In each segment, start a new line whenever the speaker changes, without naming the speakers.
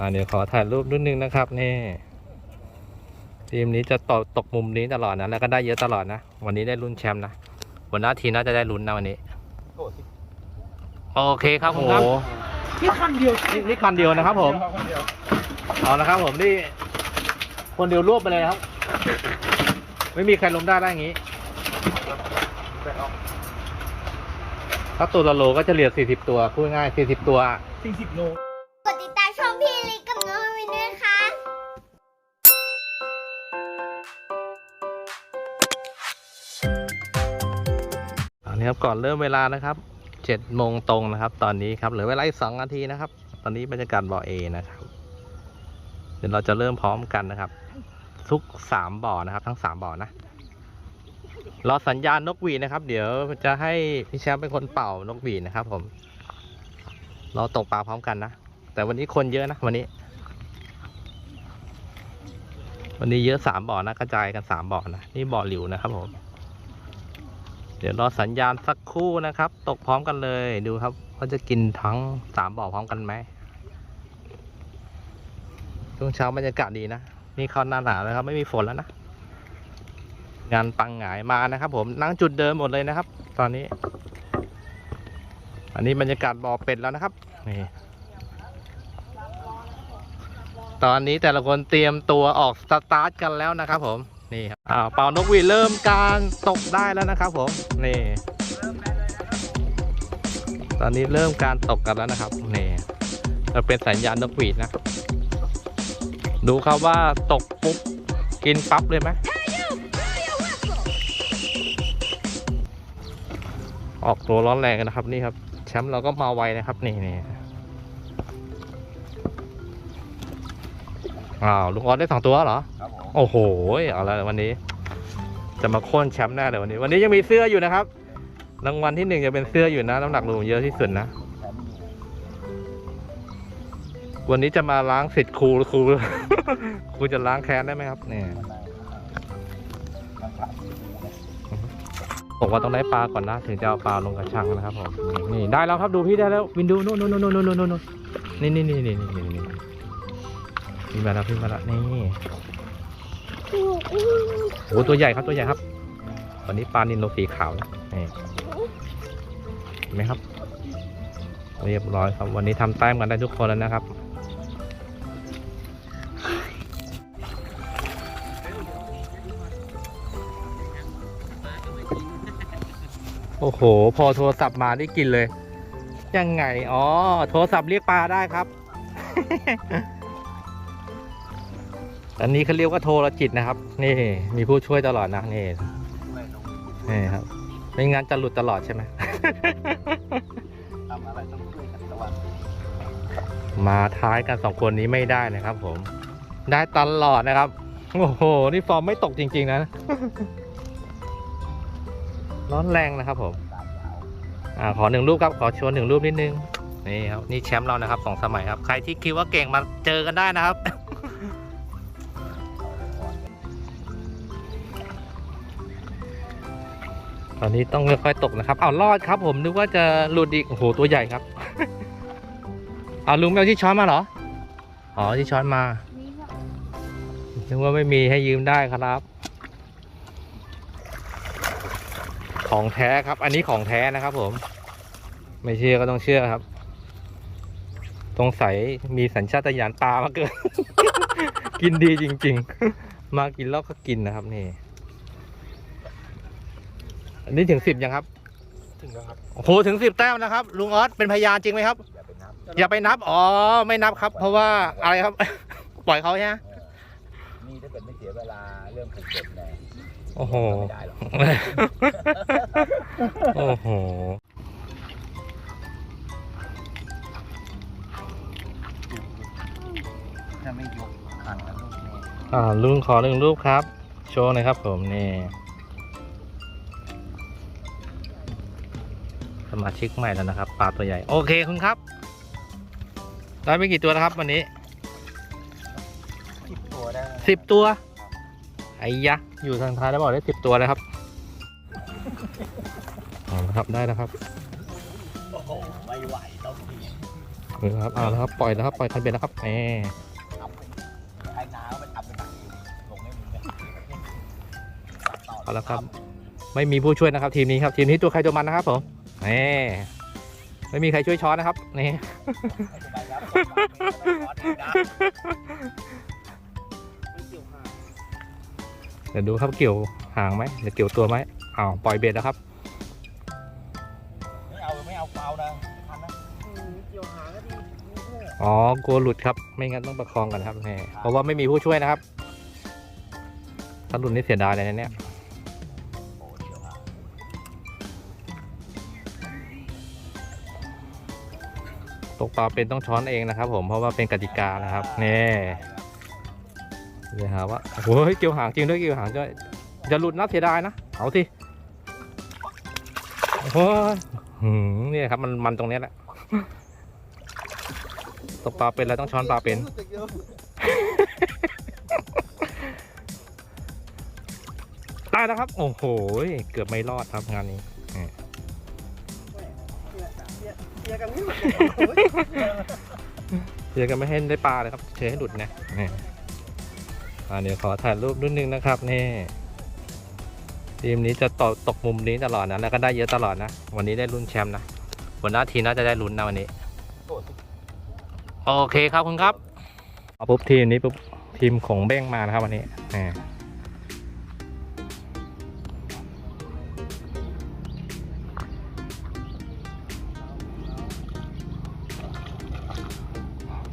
อ่าเดี๋ยวขอถ่ายรูปนิดนึงนะครับนี่ทีมนี้จะตกตกมุมนี้ตลอดนะแล้วก็ได้เยอะตลอดนะ วันนี้ได้ลุ้นแชมป์นะหัวหน้าทีมน่าจะได้ลุ้นนะวันนี้ โอเคครับผมครับ
นี่คันเดียว
นี่นี่คันเดียวนะครับ ผม
คันเดียว
เอาละครับผมนี่คนเดียวรวบไปเลยครับ ไม่มีใครล้มได้ได้อย่างนี้ถ้าตัวละโลก็จะเหลือ 40 ตัวพูดง่าย 40 ตัว
สี่สิบโล
นนี้ค
รับ ก่อนเริ่มเวลานะครับเจ็ดโมงตรงนะครับ ตอนนี้ครับเหลือเวลาอีกสองนาทีนะครับ ตอนนี้บรรยากาศบ่อเอนะครับ เดี๋ยวเราจะเริ่มพร้อมกันนะครับ ทุกสามบ่อนะครับ ทั้งสามบ่อนะรอสัญญาณนกหวีนะครับ เดี๋ยวจะให้พี่แชมป์เป็นคนเป่านกหวีนะครับ ผม เราตกปลาพร้อมกันนะแต่วันนี้คนเยอะนะวันนี้ วันนี้เยอะสามบ่อนะกระจายกันสามบ่อนะนี่บ่อหลิวนะครับผม เดี๋ยวรอสัญญาณสักครู่นะครับ ตกพร้อมกันเลยดูครับว่าจะกินทั้งสามบ่อพร้อมกันไหมช่วงเช้าบรรยากาศดีนะนี่เข้าหน้าหนาวแล้วครับ ไม่มีฝนแล้วนะงานปังหงายมานะครับ ผมนั่งจุดเดิมหมดเลยนะครับ ตอนนี้ อันนี้บรรยากาศบ่อเป็ดแล้วนะครับนี่ตอนนี้แต่ละคนเตรียมตัวออกสตาร์ทกันแล้วนะครับผม นี่ครับอ่าเป่านกหวีดเริ่มการตกได้แล้วนะครับผมนี่ตอนนี้เริ่มการตกกันแล้วนะครับนี่จะเป็นสัญญาณนกหวีดนะดูครับว่าตกปุ๊บกินปั๊บเลยไหมออกตัวร้อนแรงกันนะครับนี่ครับแชมป์เราก็มาไวนะครับนี่นี่ อ้าวลุงออสได้สองตัวเหรอ
ครับผม
โอ้โหเอาละวันนี้ จะมาโค่นแชมป์แน่เลยวันนี้ วันนี้ยังมีเสื้ออยู่นะครับรางวัลที่หนึ่งจะเป็นเสื้ออยู่นะน้ำหนักรวมเยอะที่สุดนะวันนี้จะมาล้างสิทธิ์ครูครูครูจะล้างแค้นได้ไหมครับเนี่ยผมว่าต้องได้ปลาก่อนนะถึงจะเอาปลาลงกระชังนะครับผมนี่ได้แล้วครับดูพี่ได้แล้ววินดูนู่นนู่นนู่นนู่นนู่นนู่นนี่นี่นี่ นี่นี่นี่นี่พี่มาแล้วพี่มาแล้วนี่โอ้ตัวใหญ่ครับตัวใหญ่ครับวันนี้ปลานินโลสีขาวนะนี่เห็นไหมครับ เรียบร้อยครับ วันนี้ทำแต้มกันได้ทุกคนแล้วนะครับโอ้โห พอโทรศัพท์มาได้กินเลย ยังไง อ๋อ โทรศัพท์เรียกปลาได้ครับ อันนี้เขาเรียกว่าโทรจิตนะครับ นี่มีผู้ช่วยตลอดนะนี่นี่ครับไม่งั้นจะหลุดตลอดใช่ไหม
ทำอะไรต้องช่วยกันตะวัน
มาท้ายกันสองคนนี้ไม่ได้นะครับ ผม ได้ตลอดนะครับโอ้โหนี่ฟอร์มไม่ตกจริง ๆ นะ ร้อนแรงนะครับผมอ่าขอหนึ่งรูปครับขอชวนหนึ่งรูปนิดนึงนี่ครับนี่แชมป์เรานะครับสองสมัยครับ ใครที่คิดว่าเก่งมาเจอกันได้นะครับ ตอนนี้ต้องค่อยๆตกนะครับเอารอดครับ ผมนึกว่าจะหลุดอีกโอ้โหตัวใหญ่ครับเอาลุงแมวที่ช้อนมาเหรออ๋อที่ช้อนมานึกว่าไม่มีให้ยืมได้ครับ ของแท้ครับ อันนี้ของแท้นะครับ ผม ไม่เชื่อก็ต้องเชื่อครับตรงใสยมีสัญชาตญาณปลามาเกินกินดีจริง ๆ มากินแล้วก็กินนะครับนี่ อันนี้ถึงสิบยังครับ
ถึงแล้วครับ
โอ้โหถึงสิบแต้มนะครับ ลุงออสเป็นพยานจริงไหมครับ
อย่าไปนับ
อย่าไปนับ อ๋อ ไม่นับครับ เพราะว่าอะไรครับ ปล่อยเขาใช่ไหม
นี่ถ้าเกิดไม่เสียเวลาเรื่องผูกเก็บแน่
โอ้โห
ไม่ได้หรอก
โอ้โห
ถ้าไม่ยกขังแล้วลูกนี่
อ่าลุงขอหนึ่งรูปครับ โชว์หน่อยครับผมนี่ มาชิกใหม่แล้วนะครับปลาตัวใหญ่ โอเคคุณครับ ได้ไปกี่ตัวแล้วครับวันนี้
สิบตัวได้
สิบตัวไอ้ยะ อยู่ทางท้ายแล้วบอกได้สิบตัวเลยครับเอาละครับได้แล้วครับ
โอ้โหไม่ไหวต้องเสียง
เออครับเอาแล้วครับปล่อยแล้วครับปล่อยคันเบ็ดแล้วครับแหม
ทำเป็นใครหนาวไปทำเป็นหนังเองลงให้มึงเนี่ยต่
เอาละครับ ไม่มีผู้ช่วยนะครับ ทีมนี้ครับ ทีมนี้ตัวใครตัวมันนะครับผม แหมไม่มีใครช่วยช้อนนะครับนี่
ไม่เป็นไรครับไม่เป็นไรนะ
เดี๋ยวดูครับเกี่ยวหางไหมเดี๋ยวเกี่ยวตัวไหมอ้าวปล่อยเบ็ดแล้วครับ
ไม่เอาไม่เอาเปล่านะทันนะ
อ๋อกลัวหลุดครับไม่งั้นต้องประคองกันครับแหมเพราะว่าไม่มีผู้ช่วยนะครับถ้าหลุดนี่เสียดายเลยนะเนี่ย ตกปลาเป็นต้องช้อนเองนะครับ ผมเพราะว่าเป็นกติกานะครับนี่เดี๋ยวหาว่าโอ้ยเกี่ยวหางจริงด้วยเกี่ยวหางด้วยจะหลุดนะเสียดายนะเอาสิโอ้ยหืมเนี่ครับมันมันตรงเนี้ยแหละตกปลาเป็นแล้วต้องช้อนปลาเป็นได้แล้วครับ โอ้โห เกือบไม่รอดครับงานนี้ นี่เชียร์กันไม่ให้ได้ปลาเลยครับเชียร์ให้หลุดนะนี่อ่าเดี๋ยวขอถ่ายรูปนิดนึงนะครับนี่ทีมนี้จะตกตกมุมนี้ตลอดนะแล้วก็ได้เยอะตลอดนะ วันนี้ได้ลุ้นแชมป์นะวันหน้าทีมน่าจะได้ลุ้นนะวันนี้ โอเคครับคุณครับเอาปุ๊บทีมนี้ปุ๊บทีมของเบ้งมานะครับวันนี้นี่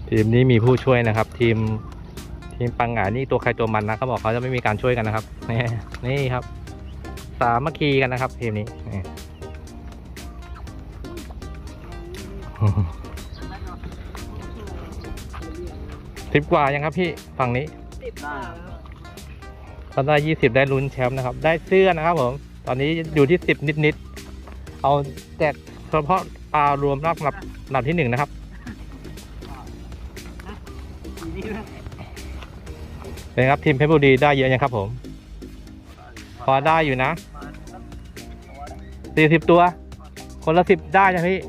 ทีมนี้มีผู้ช่วยนะครับ ทีมทีมปังหงานี่ตัวใครตัวมันนะเขาบอกเขาจะไม่มีการช่วยกันนะครับนี่นี่ครับ สามัคคีกันนะครับ ทีมนี้นี่สิบกว่ายังครับพี่ฝั่งนี้ถ้าได้ยี่สิบได้ลุ้นแชมป์นะครับ ได้เสื้อนะครับผมตอนนี้อยู่ที่สิบนิดๆเอาแจกเฉพาะปลารวมรอบนับลำดับที่หนึ่งนะครับ เป็นครับทีมเพชรบุรีได้เยอะยังครับผม พอได้อยู่นะสี่สิบตัว คนละสิบได้ใช่ไหมพี่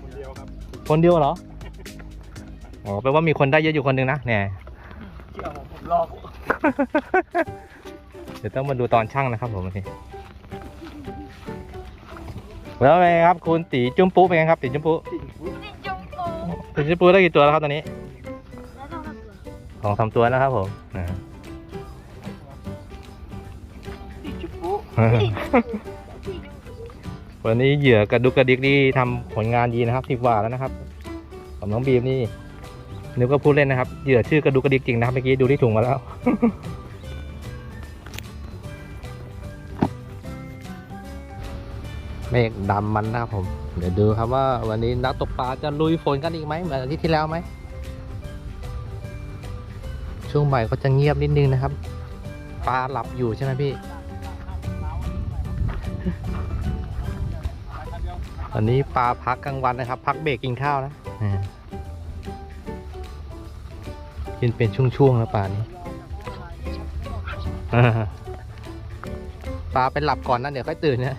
คนเดียวครับ
คนเดียวเหรออ๋อแปลว่ามีคนได้เยอะอยู่คนหนึ่งนะเนี่ย
เชื่อผมผมลอก
เดี๋ยวต้องมาดูตอนช่างนะครับผมโอเคแล้วเป็นไงครับคุณตีจุ้มปุ๊เป็นไงครับตีจุ้มปุ๊
ติดจุงโก
ตีจุ้มปุ๊ได้กี่ตัวแล้วครับตอนนี้
อง
สามตัวแล้วครับผมอ่า
ติดจุ๊บปุ๊
วันนี้เหยื่อกระดุกกระดิกนี่ทำผลงานดีนะครับสิบกว่าแล้วนะครับกับน้องบีมนี่นึกว่าพูดเล่นนะครับเหยื่อชื่อกระดุกกระดิกจริงนะครับเมื่อกี้ดูที่ถุงมาแล้วเมฆดำมันนะครับผม เดี๋ยวดูครับว่าวันนี้นักตกปลาจะลุยฝนกันอีกไหมเหมือนอาทิตย์ที่แล้วไหม ช่วงบ่ายก็จะเงียบนิดนึงนะครับ ปลาหลับอยู่ใช่ไหมพี่วันนี้ปลาพักกลางวันนะครับ พักเบรกกินข้าวนะอ่ากินเป็นช่วงๆแล้วปลานี้ปลาไปหลับก่อนนะเดี๋ยวค่อยตื่นนะ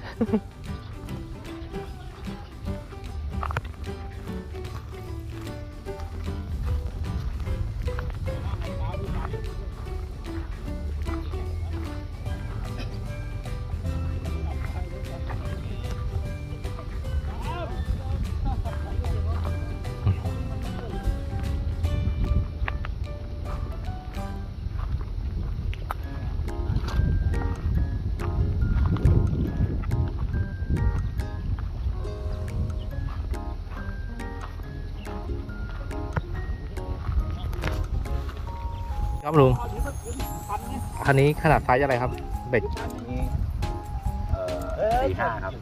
ครับลุงคันนี้ขนาดไซส์อะไรครับ เบ็ด
อันนี้เอ่อสี่ห้าครับ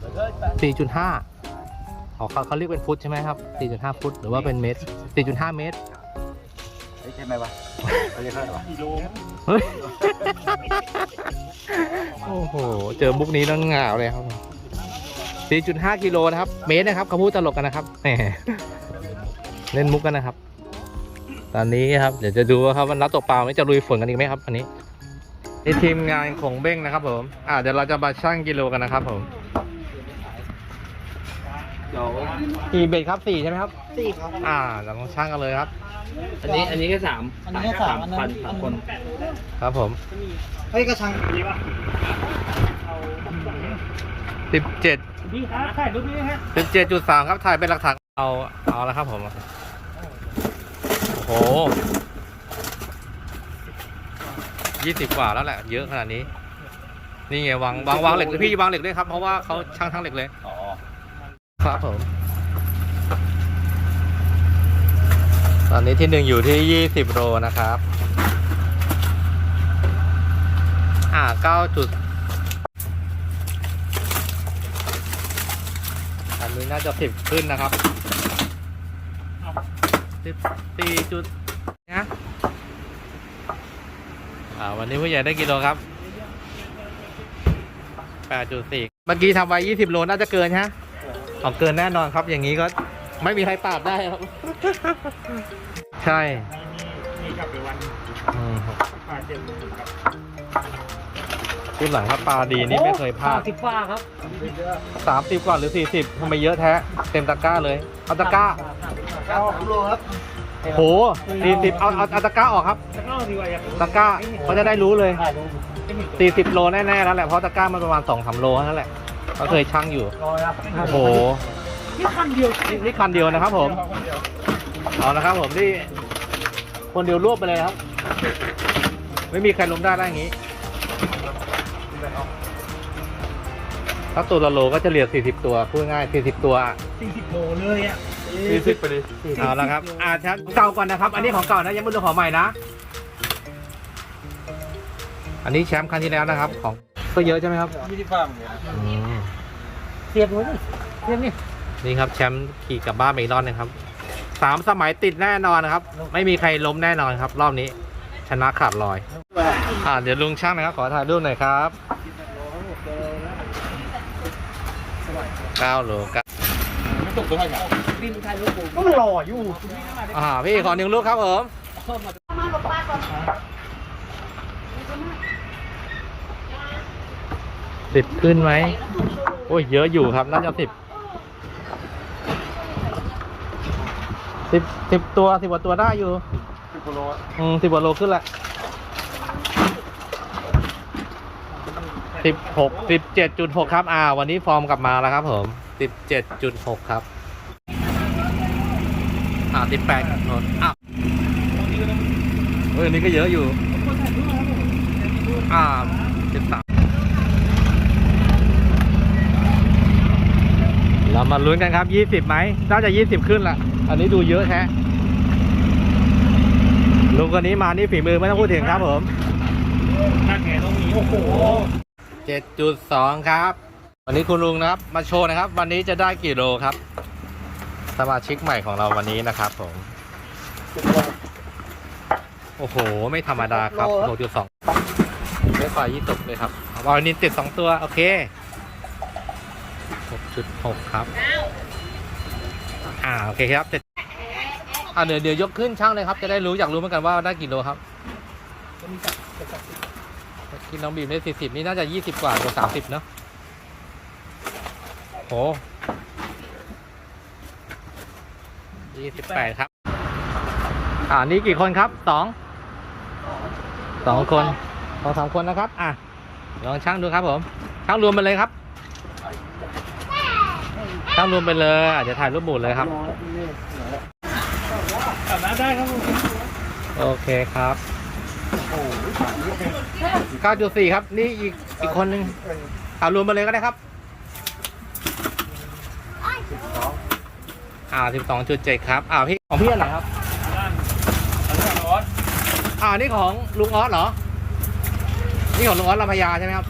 4.5อ๋อเขาเขาเรียกเป็นฟุตใช่ไหมครับ4.5ฟุต หรือว่าเป็นเมตร4.5เมตร
เฮ้ยใช่ไหมวะเขาเรียกเท่าไหร่วะกิโล
เฮ้ยโอ้โห เจอมุกนี้ต้องเหงาเลยครับ4.5กิโลนะครับ เมตรนะครับเขาพูดตลกกันนะครับแหมเล่นมุกกันนะครับ ตอนนี้ครับเดี๋ยวจะดูว่าครับวันนัดตกปลาไม่จะลุยฝนกันอีกไหมครับอันนี้นี่ทีมงานของเบ้งนะครับ ผมอ่าเดี๋ยวเราจะมาชั่งกิโลกันนะครับ ผม
ยเดี๋ยว
กี่เบ็ดครับสี่ใช่ไหมครับ
สี่ครับ
อ่าเราต้องช่างกันเลยครับ
อันนี้อันนี้แค่สาม
อันนี้แค่สามอันนั้น
พันสามคน
ครับผม
เฮ้ยกระชัง
สิบเจ็ด
พี่ครับถ่ายรูปนี้ฮะ
สิบเจ็ดจุดสามครับถ่ายเป็นหลักฐานเอาเอาแล้วครับผม โอ้โหยี่สิบกว่าแล้วแหละ เยอะขนาดนี้ นี่ไงวางวางวางเหล็กเลยพี่วางเหล็กด้วยครับ เพราะว่าเขาช่างทั้งเหล็กเลย
อ๋อ
ครับผม ตอนนี้ที่หนึ่งอยู่ที่ยี่สิบโลนะครับ อ่าเก้าจุด อันนี้น่าจะสิบขึ้นนะครับ สิบสี่จุดนะอ่าวันนี้ผู้ใหญ่ได้กี่โลครับแปดจุดสี่เมื่อกี้ทำไว้ยี่สิบโลน่าจะเกินฮะออกเกินแน่นอนครับ อย่างนี้ก็ไม่มีใครปราบได้ครับ ใช่
นี่กลับไปวัน
อืม
ผ่านเจ็ด
ชุดหลังถ้าปลาดีนี่ไม่เคยพลาด
สิบฟ้าครับ
สามสิบกว่าหรือสี่สิบทำไมเยอะแท้ เต็มตะกร้าเลยเอาตะกร้า
เก้าโลครับ
โหสี่สิบเอาเอาเอาตะกร้าออกครับ
จะเล่าดีกว่าอย่าง
ตะกร้าเขาจะได้รู้เลย
ถ่ายรูป
สี่สิบโลแน่ๆแล้วแหละเพราะตะกร้ามันประมาณสองสามโลเท่านั้นแหละเขาเคยชั่งอยู่
รอยครับ
โอ้โห
นี่คันเดียว
นี่นี่คันเดียวนะครับ ผมเอาละครับ ผมนี่คนเดียวรวบไปเลยครับ ไม่มีใครล้มได้แล้วอย่างนี้ ถ้าตัวละโลก็จะเหลือ 40 ตัว พูดง่าย 40 ตัว
สี่สิบโลเลยอะ
40ไปดิเอาละครับ อ่าชันเก่าก่อนนะครับ อันนี้ของเก่านะ ยังไม่รู้ของใหม่นะ อันนี้แชมป์ครั้งที่แล้วนะครับ ของก็เยอะใช่ไหมครับ
ยี่สิบฟ้าเหมือนกัน
อืม
เสียบไว้นี่เสียบนี่
นี่ครับแชมป์ขี่กลับบ้านไปอีกรอบหนึงครับ สามสมัยติดแน่นอนนะครับ ไม่มีใครล้มแน่นอนครับ รอบนี้ ชนะขาดลอย อ่าเดี๋ยวลุงช่างนะครับ ขอถ่ายรูปหน่อยครับ เก้าโลเก้า
ไม่ตกตัวไหนครับ
บินถ่ายรูปผม
ก็มันหล่ออยู่
อ่าพี่ขอหนึ่งลูกครับผม
มากับป้าก่อน
สิบขึ้นไหมโอ้ยเยอะอยู่ครับ น่าจะสิบสิบสิบตัวสิบกว่าตัวได้อยู่
สิบกิโล
อืมสิบกว่าโลขึ้นละ สิบหกสิบเจ็ดจุดหกครับ อ่า วันนี้ฟอร์มกลับมาแล้วครับผมสิบเจ็ดจุดหกครับ อ่าสิบแปดอ้าวเฮ้ยอันนี้ก็เยอะอยู่ อ่าสิบสามเรามาลุ้นกันครับยี่สิบไหมน่าจะยี่สิบขึ้นละอันนี้ดูเยอะแท้ลุงคนนี้มานี่ฝีมือไม่ต้องพูดถึงครับผม
หน้าแขนต้องมีโอ้โห
เจ็ดจุดสองครับ วันนี้คุณลุงนะครับ มาโชว์นะครับ วันนี้จะได้กี่โลครับ สมาชิกใหม่ของเราวันนี้นะครับผม โอ้โห ไม่ธรรมดาครับหกจุดสองไม่ฝ่ายยี่ตกเลยครับวอลนินติดสองตัว โอเคหกจุดหกครับ อ่า โอเคครับเสร็จอ่าเดี๋ยวเดี๋ยวยกขึ้นช่างเลยครับ จะได้รู้อยากรู้เหมือนกันว่าได้กี่โลครับ กินน้องบีมได้สี่สิบนี่น่าจะยี่สิบกว่าตัวสามสิบเนาะโหยี่สิบแปดครับ อ่านี่กี่คนครับสองสองคนสองสามคนนะครับ อะ ลองช่างดูครับผมช่างรวมไปเลยครับช่างรวมไปเลยอาจจะถ่ายรูปหมู่เลยครับ
กลับมาได้ครับผม
โอเคครับ 9.4 ครับ นี่อีกอีกคนนึงเอารวมมาเลยก็ได้ครับอ่า12.7 ครับอ่าพี่ของพี่อันไหนครับอ่านี่ของลุงออสเหรอ นี่ของลุงออสลำพญาใช่ไหมครับ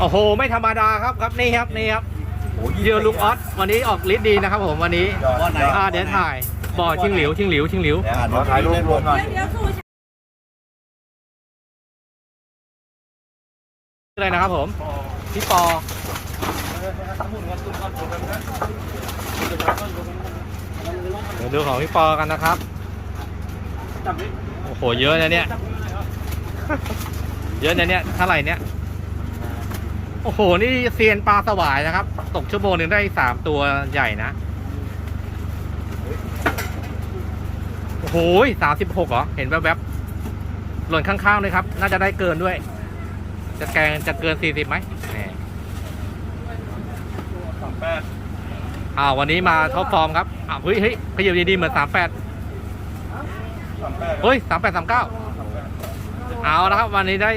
โอ้โห ไม่ธรรมดาครับครับนี่ครับนี่ครับเจอลุงออสวันนี้ออกฤทธิ์ดีนะครับผมวันนี้อ่าเดี๋ยวถ่ายบ่อชิงหลิวชิงหลิวชิงหลิว
ขอถ่ายรูปรวมหน่อย
เลยนะครับผมพี่ปอเดี๋ยวดูของพี่ปอกันนะครับโอ้โหเยอะนะเนี่ย เยอะนะเนี่ยเท่าไหร่เนี่ยโอ้โหนี่เซียนปลาสวายนะครับ ตกชั่วโมงหนึ่งได้สามตัวใหญ่นะโอ้โหสามสิบหกเหรอ เห็นแวบๆหล่นข้างๆเลยครับ น่าจะได้เกินด้วย จะแกงจะเกินสี่สิบไหมนี่
สามแปด
อ้าววันนี้มาท็อปฟอร์มครับอ้าวเฮ้ยเฮ้ยขยับดีๆเหมือนสามแปด
สามแปด
เฮ้ยสามแปดสามเก้า
สามแปด
เอาละครับ วันนี้ได้